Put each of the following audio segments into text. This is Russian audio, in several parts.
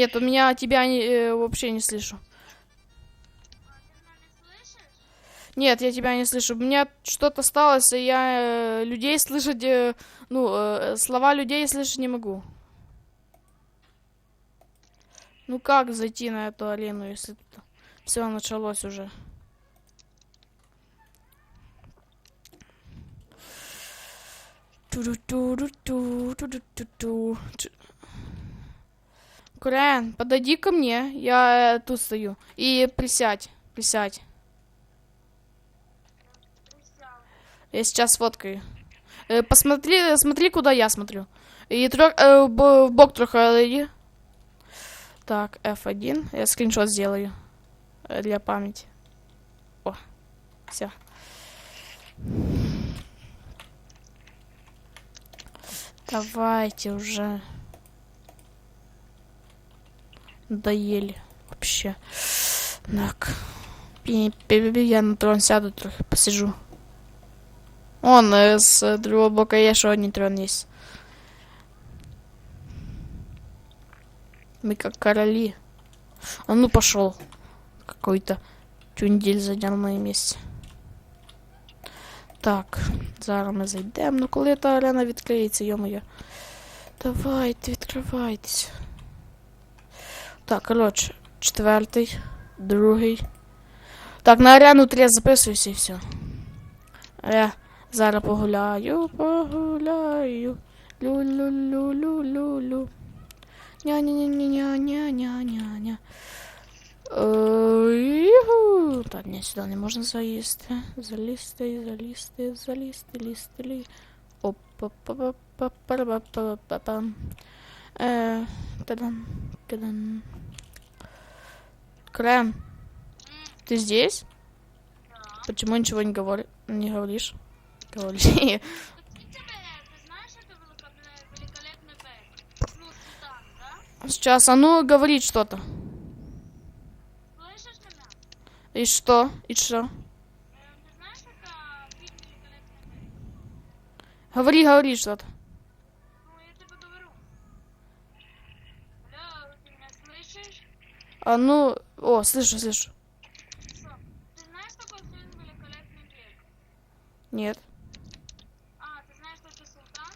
Нет, у меня тебя не, э, вообще не слышу. Нет, я тебя не слышу. У меня что-то сталось, и я э, людей слышать, э, ну, э, слова людей слышать не могу. Ну как зайти на эту арену, если все началось уже? Ту-ду-ту-ду-ту, ту-ду-ту-ту. Крен, подойди ко мне, я э, тут стою. И присядь, присядь. Я сейчас фоткаю. Э, посмотри, смотри, куда я смотрю. И трох, э, в бок трохи отойди. Так, F1. Я скриншот сделаю. э, Для памяти. О, все. Давайте уже Доели. Вообще. Так. Пи- пи- пи- Я на трон сяду трохи, посижу. Он е, з другого боку є ще один трон есть. Мы как короли. А ну пошел. Какой-то тюндель занял моє місце. Так, зараз ми зайдемо. Ну коли та арена відкриється, йо-моє. Давайте, відкривайтеся. Так, коротше, четвертий, другий. Так, на арену три записуйся і все. Я зараз погуляю, погуляю. Лю-лю-лю-лю-лю-лю. Ня-ня-ня-ня-ня-ня-ня-ня. Так, ні, сюди не можна заїсти. Залізти, залізти, залізти, лізти, лі. Оп-па-па-па-па-па-па-па-пам. Е, Та-дам, та-дам. Крем, ты здесь? Почему ничего не, говори... не говоришь? Говори. Сейчас, а ну говори что-то. И что? И что? Говори, говори что-то. А ну, о, слышу, слышу. Что? Ты знаешь такой фильм великолепный? Нет. А, ты знаешь, что это султан?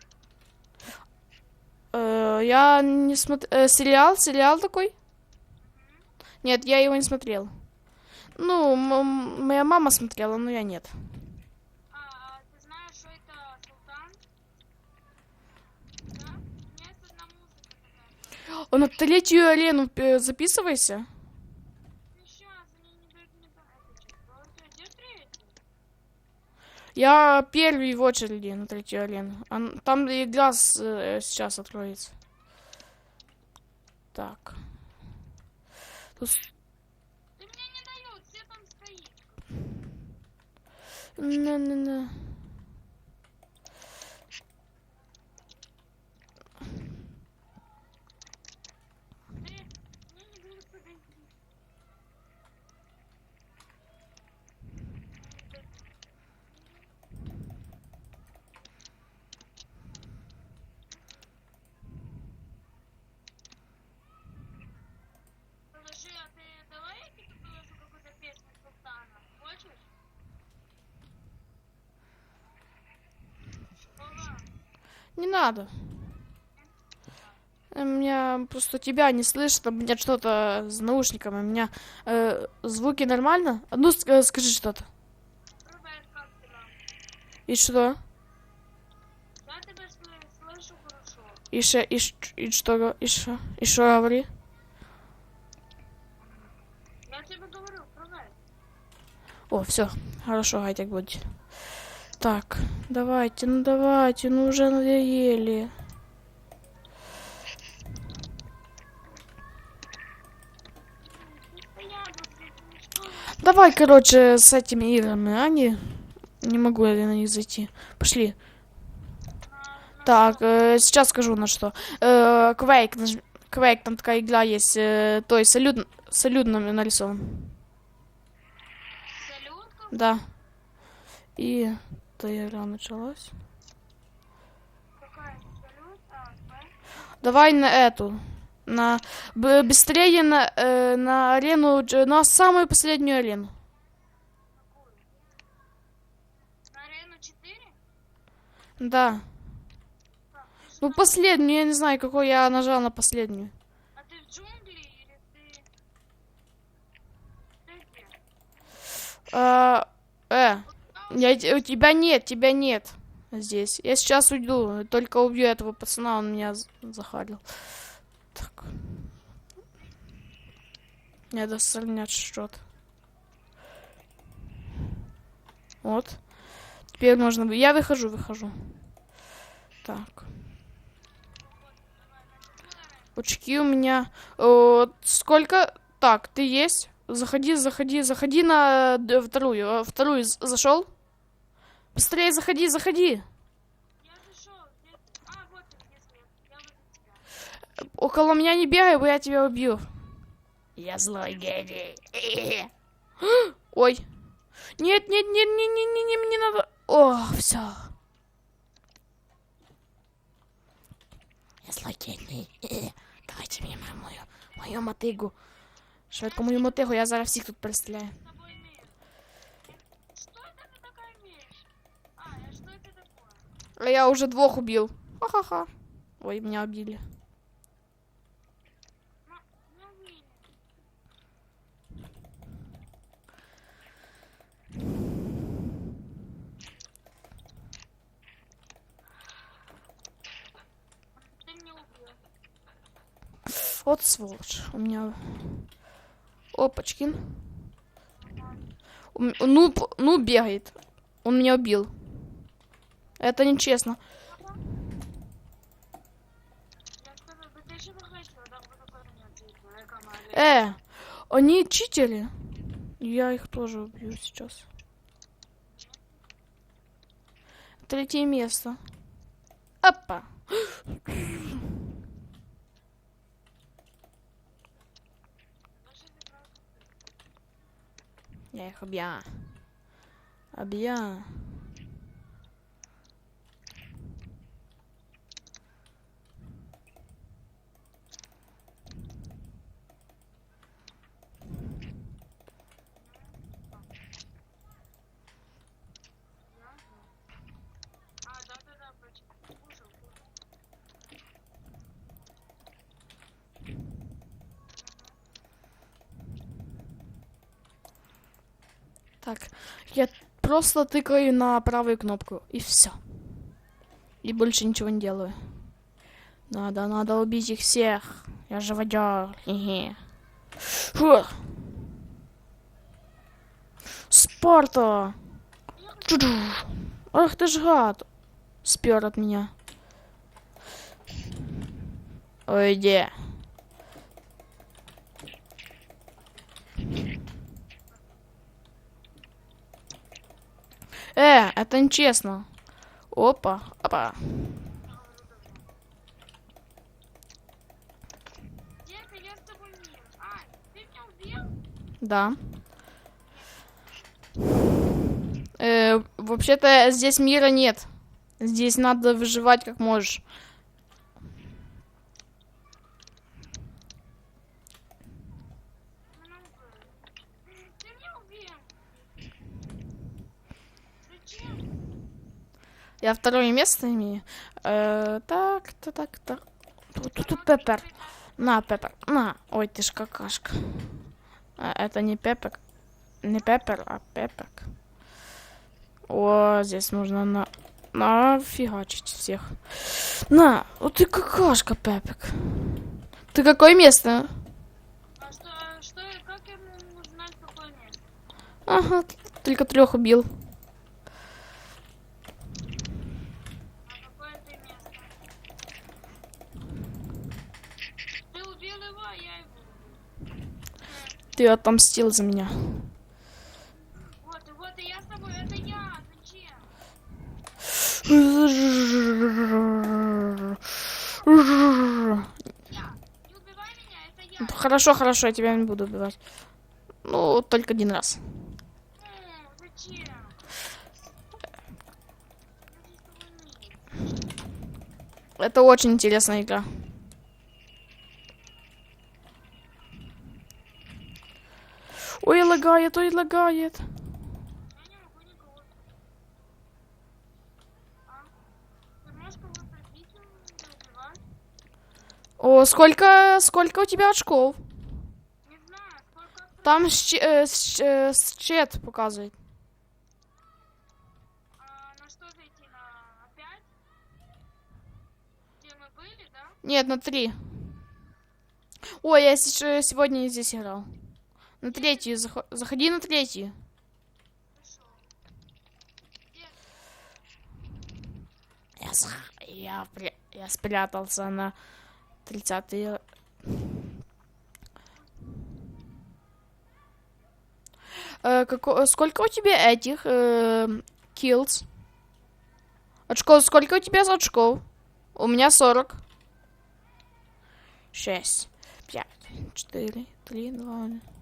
Э, я не смотрел. сериал? Сериал такой? Нет, я его не смотрел. Ну, моя мама смотрела, но я нет. А, а ты знаешь, что это султан? Да? У меня есть одна музыка такая. О, на третью арену э, записывайся. Ну, сейчас, они не дают мне... по- Это что, ты идешь третью? Я первый в очереди на третью арену. Там игра с- э, сейчас откроется. Так. Тут Ты мне не дают, все там стоит. На-на-на. Ты, мне не дают подойти. Подожди, а ты давай я тебе положу какую-то песню Султана? Хочешь? Вова, Не надо. Э, Меня просто тебя не слышно, у меня что-то с наушниками, у меня э, звуки нормально? А ну ск- скажи что-то. И что? Я тебя сл- слышу хорошо. И, ше, и, и что? И что? И что говори? Я тебе говорю. О, все, хорошо, хай так будет. Так, давайте, ну давайте, ну уже надоели. Давай, короче, с этими играми, а не... Могу я на них зайти. Пошли. Так, э, сейчас скажу на что. Э, Quake, наж- Quake, там такая игра есть. Э, то есть салют, салют нам нарисован. Салют, Да. И та игра началась. Давай на эту. На быстрее на, э, на арену, на самую последнюю арену. На арену 4? Да. Так, Ну на- последнюю, я не знаю, какой я нажал на последнюю. А ты в джунгли или ты... Ты где? А, э, я, у тебя нет, тебя нет здесь. Я сейчас уйду, только убью этого пацана, он меня з- захарил. Так. Надо сравнять счет. Вот. Теперь можно... Я выхожу, выхожу. Так. Очки у меня... э, сколько? Так, ты есть? Заходи, заходи, заходи на д- вторую. э, Вторую зашел? Быстрее заходи, заходи. А. Около меня не бегай, бо я тебя убью. Я злой гений. Ой. Нет, нет, нет, не, не, не, не, мне надо. О, все. Я злой гений. Давайте мне мою, мою, мотигу. Швидко мою мотигу, я зараз всіх тут перестріляю. С тобой имею. Что это ты такая имеешь? А, а что это такое? А я уже двух убил. Ха-ха-ха. Ой, меня убили. Вот сволочь. У меня... Опачкин. Ну, ну, бегает. Он меня убил. Это нечестно. Э, они читили. Я их тоже убью сейчас. Третье место. Опа. Я их объя. Объя. Я просто тыкаю на правую кнопку и все. И больше ничего не делаю. Надо, надо убить их всех. Я живодер. Хе-хе. Фу. Спарта! Чу-чу. Ах ты ж гад! Спер от меня. Ой, где? Э, это нечестно. Опа, опа. Да. Э, вообще-то здесь мира нет. Здесь надо выживать как можешь. Меня убил. Ты меня убил. Зачем? Я второе место имею. Э, так, так, так, так. Тут, тут, тут Пеппер. На, Пеппер. На. Ой, ты ж какашка. А, это не Пеппер. Не Пеппер, а Пеппек. О, здесь можно на... Нафигачить всех. На, вот ты какашка, Пеппек. Ты какое место? А что, что, как я могу узнать, какое место? Ага, только трех убил. А какое ты место? Ты убил его, а я его убил. Ты отомстил за меня. Вот, и вот, и я с тобой, это я, зачем? Я. Не убивай меня, это я. Хорошо, хорошо, я тебя не буду убивать. Ну, только один раз. Это очень интересная игра. лагает, ой, лагает. Я не могу никого. А? Ты можешь кого-то бить, но не убивать? О, сколько, сколько у тебя очков? Там э, э, счет показывает. Мы были, да? Нет, на три. Ой, я э, сегодня здесь играл. На третью, зах... заходи на третью. Я, я, я спрятался на тридцатый. Э, как... Сколько у тебя этих э, kills? Очков, сколько у тебя очков? У меня 40. 6, 5, 4, 3, 2, 1.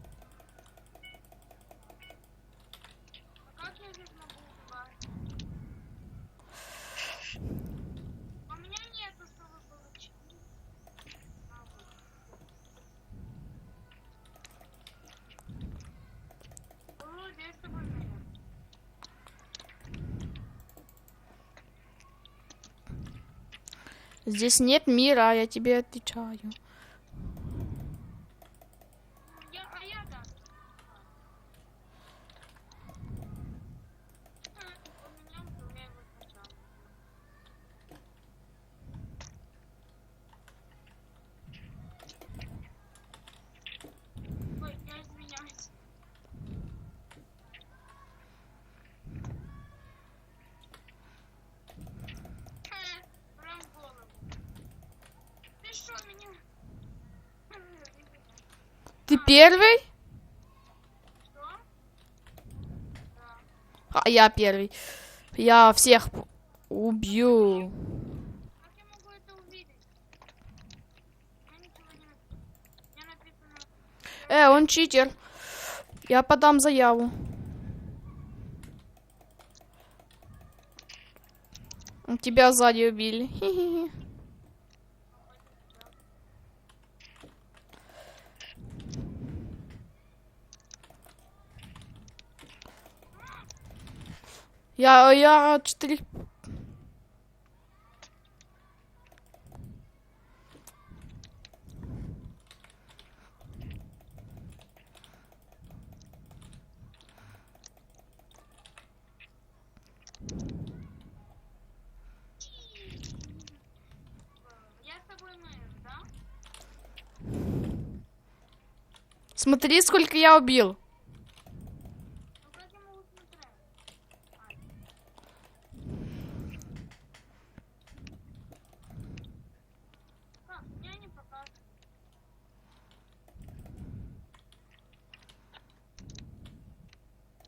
Здесь нет мира, я тебе отвечаю. Ну, Я, а я да. А, у меня был, я его сначала. Ой, я извиняюсь. Э, Прям в голову. Ты что, меня... Ты первый? А я первый. Я всех убью. Э, он читер. Я подам заяву. Тебя сзади убили. Хи-хи-хи. Я, я четыре... Я да? Смотри, сколько я убил. Ну как я могу смотреть? Ай. Как? Меня не показывает.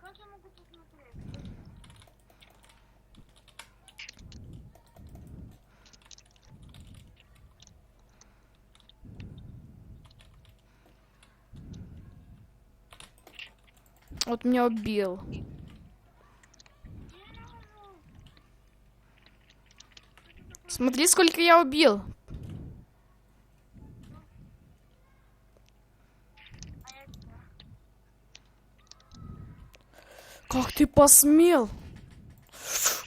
Как я могу посмотреть? Вот меня убил. Смотри, сколько я убил. А я тебя. Как ты посмел?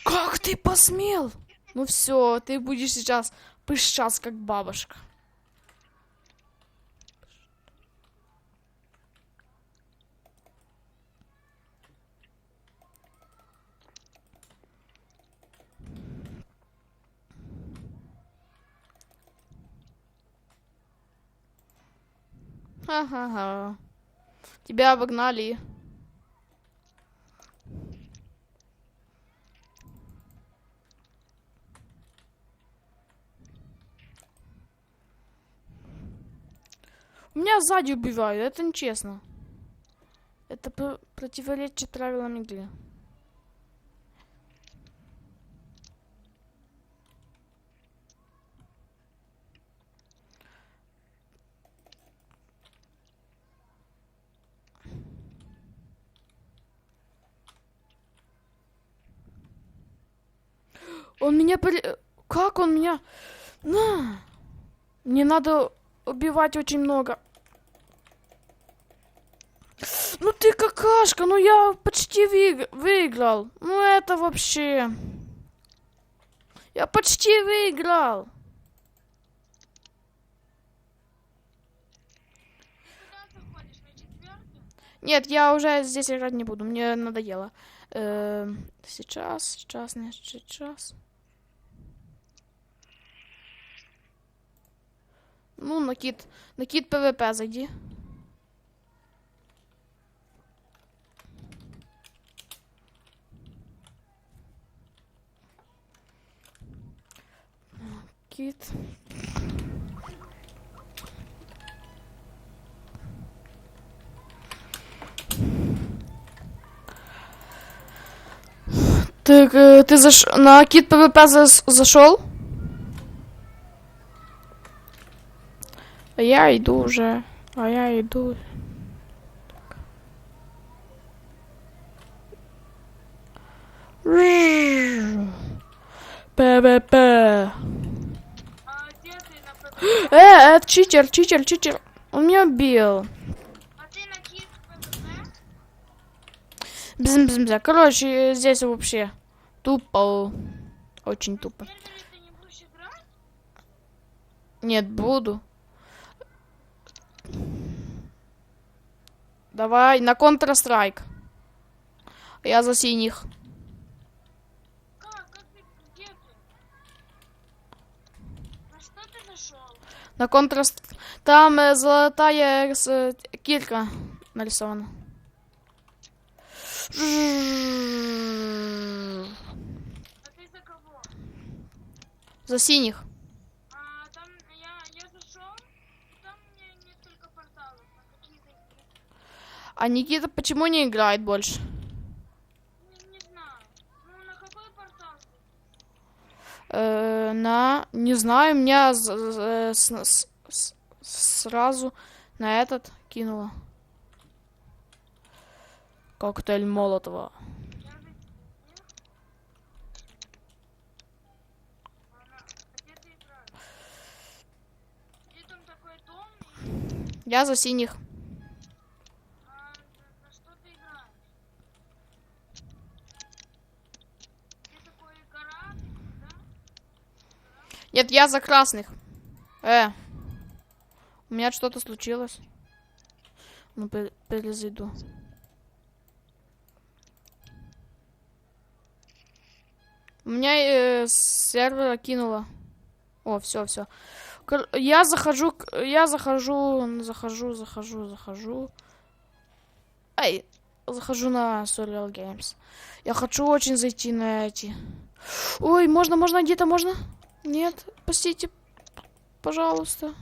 Как ты посмел? Ну все, ты будешь сейчас пышать, как бабушка. Ха-ха-ха. Тебя обогнали. Меня сзади убивают, это нечестно. Это пр- противоречит правилам игры. Он меня... пере- Как он меня... На! Мне надо убивать очень много. Ну ты какашка, ну я почти выиг- выиграл. Ну это вообще... Я почти выиграл. Нет, я уже здесь играть не буду, мне надоело. Эм, сейчас, сейчас, сейчас. Ну, на кит, на кит ПВП зайди. Кит. Так, э, ты заш... на кит ПВП зас- зашел? А я иду уже. А я иду. ПВП. А? Э, это читер, читер, читер. Он меня убил. А кит ПП? Бзм-бзм-бзм. Короче, здесь вообще тупо. Очень тупо. Будешь играть? Нет, буду. Давай, на Counter-Strike. Я за синих. Как? Как ты? Где ты? На что ты зашел? На Counter Там золотая кирка нарисована. А ты за кого? За синих. А там я, я зашел, там мне несколько порталов. На какие зайти? А Никита почему не играет больше? Не, не знаю. Ну, на какой портал ты? Э, на... Не знаю, меня с- с- с- сразу на этот кинуло. Коктейль Молотова. Я зайти не успел. А, на- а где ты играешь? Где там такой дом? И, Я за синих. а, на, на что ты играешь? Где такой гора, да? Нет, я за красных. Э. У меня что-то случилось. Ну, пе- перезайду. У меня э, с сервера кинуло. О, все, все. Я захожу, я захожу, захожу, захожу, захожу. Ай, захожу на Surreal Games. Я хочу очень зайти на эти. Ой, можно, можно, где-то можно? Нет, пустите, пожалуйста.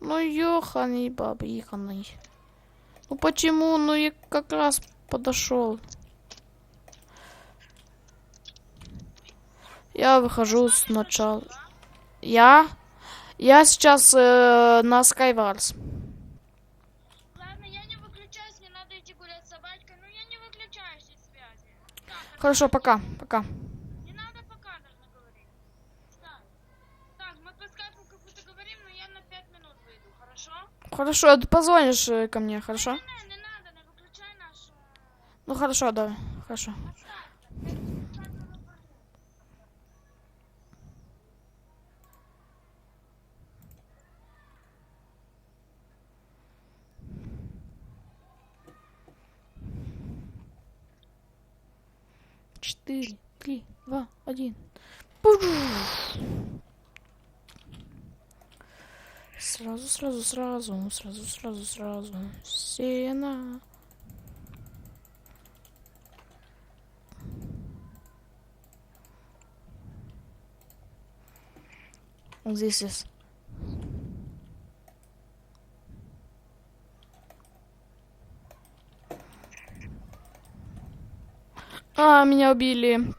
Ну, ёханый баб, еханый. Ну почему? Ну я как раз подошел. Я выхожу сначала. Я? Я сейчас э, на Skywars. Ладно, я не выключаюсь, мне надо идти гулять с собачкой, но я не выключаюсь из связи. Так, Хорошо, пока, пока. Не надо пока даже говорить. Так. Так, мы по скайпу как будто говорим, но я на 5 минут выйду, хорошо? Хорошо, ты позвонишь э, ко мне, хорошо? Не, не, не надо, не выключай наш... э, Ну хорошо, давай, хорошо. Четыре, Сразу, сразу, сразу, сразу, сразу. Сена. This is. А, меня убили.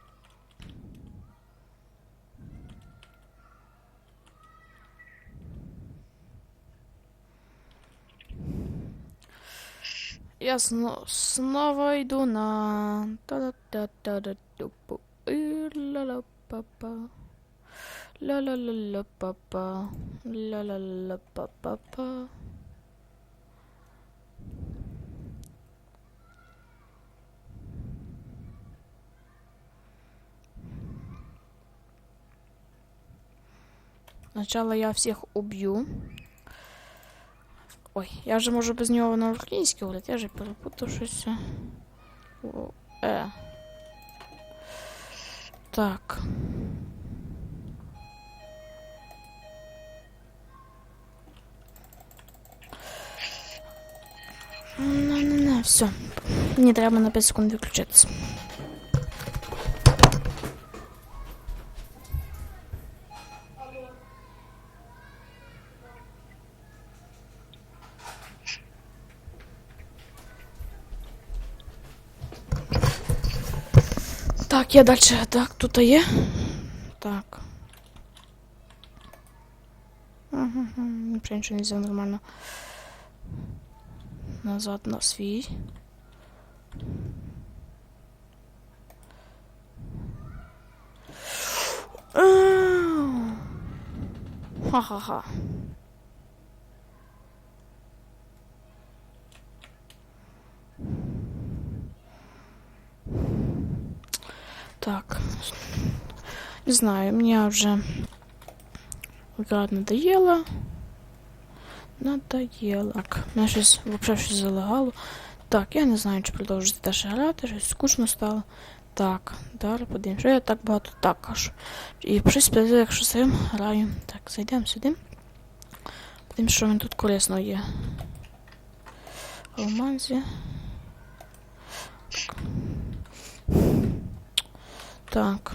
я снова иду на... Ла-ла-ла-ла-па-па. Ла-ла-ла-ла-па-па-па. Сначала я всех убью. Ой, я же можу без нього на український говорити, я же перепутав щось. О, Е. Так. Не-не-не, все. Мені треба на 5 секунд виключитися. Так, я дальше. Так, тут є. Так. Угу, нічого нічого не взяв нормально. Назад на свій. Ау. Ха-ха-ха. Не знаю, мне уже играть надоело. Надоело. Так, мене щось вообще щось залагало. Так, я не знаю, чи продовжити теж грати, щось скучно стало. Так, далі подивимось. Що я так багато так аж. І щось піде, якщо сидим, граю. Так, зайдемо сюди. Подивимось, що він тут корисно є. Алмазі. Так,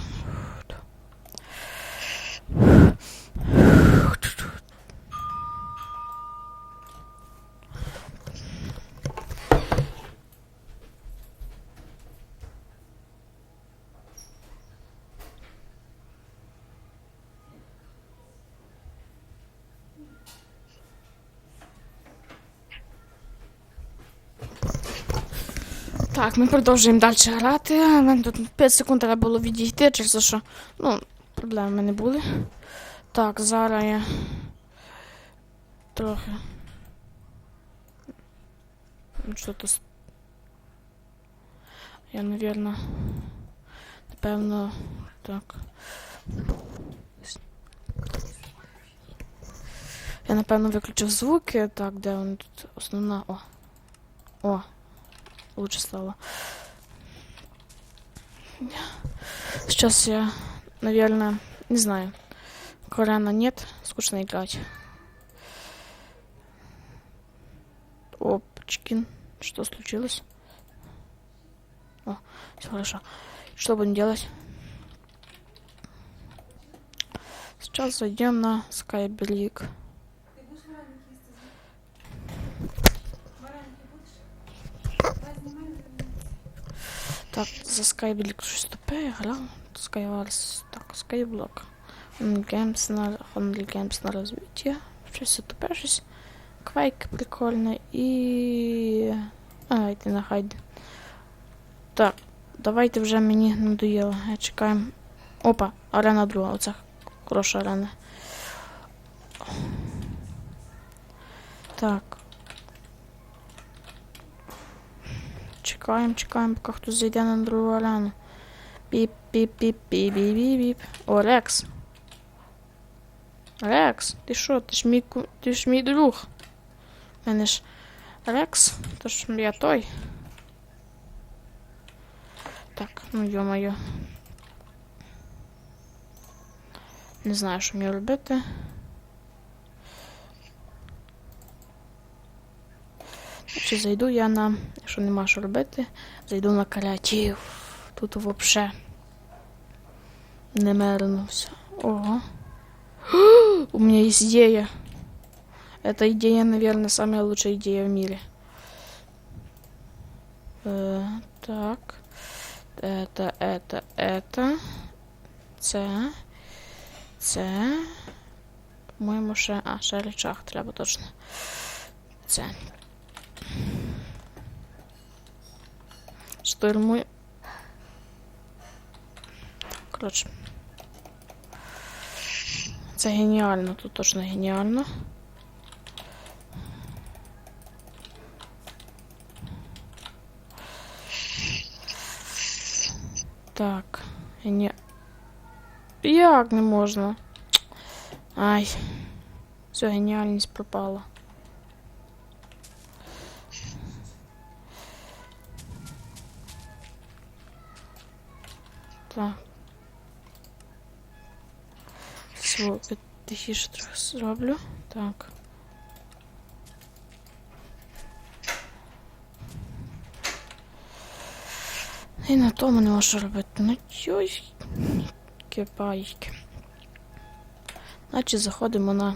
ми продовжуємо далі грати. Мене тут 5 секунд треба було відійти, через що ну, проблеми не були. Так, зараз я трохи. Що то Я, напевно, напевно, так. Я, напевно, виключив звуки. Так, де вони тут основна. О. О. Лучше стало. Сейчас я, наверное, не знаю. Корана нет, скучно играть. Опачкин, что случилось? О, все хорошо. Что будем делать? Сейчас зайдем на Skybleak. Так, за Skyblock щось тупе я грав. Skywars, так, Skyblock. Games на, Only Games на розвиття. Щось тупе, щось. Quake прикольне і... А, йти на хайд. Так, давайте вже мені надоело. Я чекаю. Опа, арена друга, оце хороша арена. Так. Чекаємо, чекаємо, поки хтось зайде на другу арену. Піп, піп, піп, піп, піп, піп, піп. О, Рекс. Рекс, ти що? Ти ж мій ти ж мій друг. Мене ж Рекс, то ж я той. Так, ну йо-моє. Не знаю, що мені робити. Чи зайду я на, якщо нема що робити, зайду на креатив. Тут вообще немерено все. Ого. У меня есть идея. Эта идея, наверное, самая лучшая идея в мире. Э, так. Это, это, это. Це. Це. По-моєму, ще. А, ще речах треба точно. Це. Штурмуй. Коротше. Це геніально, тут точно геніально. Так, гені... Як не можна? Ай. Все, геніальність пропала. Так. Все, тихіше трохи зроблю. Так. І на тому не можу робити. Ну чой. Кипайки. Значить заходимо на.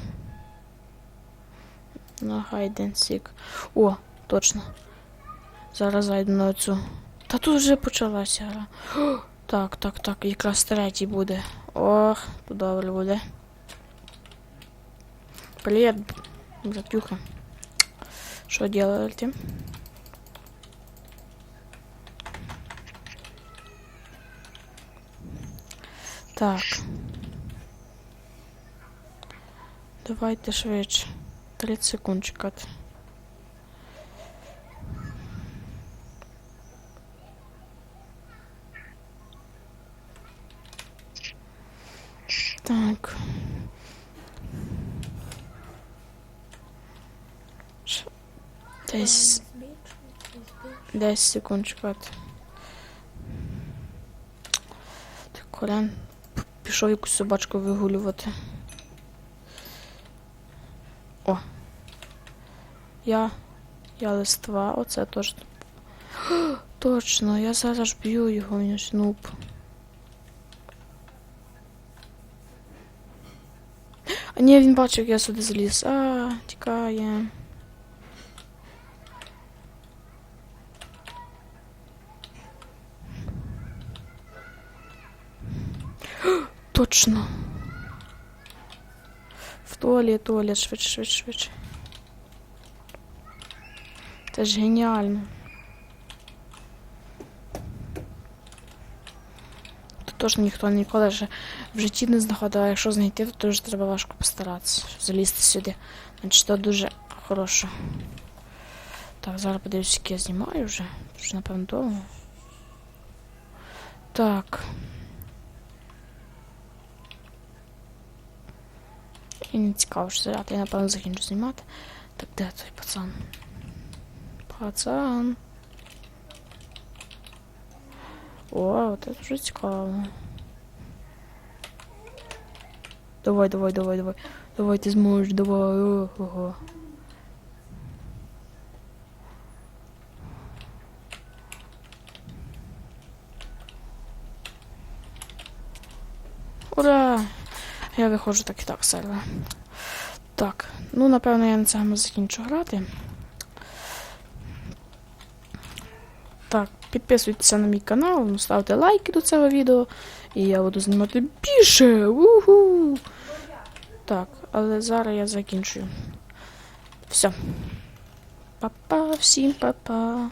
На hide. О, точно. Зараз зайду на цю. Та тут вже почалася гра. Так, так, так, якраз третій буде. Ох, тут добре буде. Привет, братюха. Что делаете? Так. Давайте швидше. 30 секунд чекати. Десь 10 секунд чекати. Так, Колян пішов якусь собачку вигулювати. О. Я. Я листва, оце точно. Точно, я зараз б'ю його, він ж нуб. А ні, він бачив, як я сюди заліз. А, тікає. Точно. В туалет, туалет, швидше, швидше, швидше. Це ж геніально. Тут теж ніхто ніколи ж в житті не знаходив, а якщо знайти, то дуже треба важко постаратися, щоб залізти сюди. Значить, то дуже хороше. Так, зараз подивлюсь, як я знімаю вже. Вже, напевно, довго. Так. І не цікаво, що заряд. Я, напевно, закінчу знімати. Так, де той пацан? Пацан. О, це дуже цікаво. Давай, давай, давай, давай. Давай, ти зможеш, давай. Ого. Я виходжу так і так з. Так, ну напевно я на цьому закінчу грати. Так, підписуйтеся на мій канал, ставте лайки до цього відео, і я буду знімати більше. Уху! Так, але зараз я закінчую. Все. Па-па, всім па-па.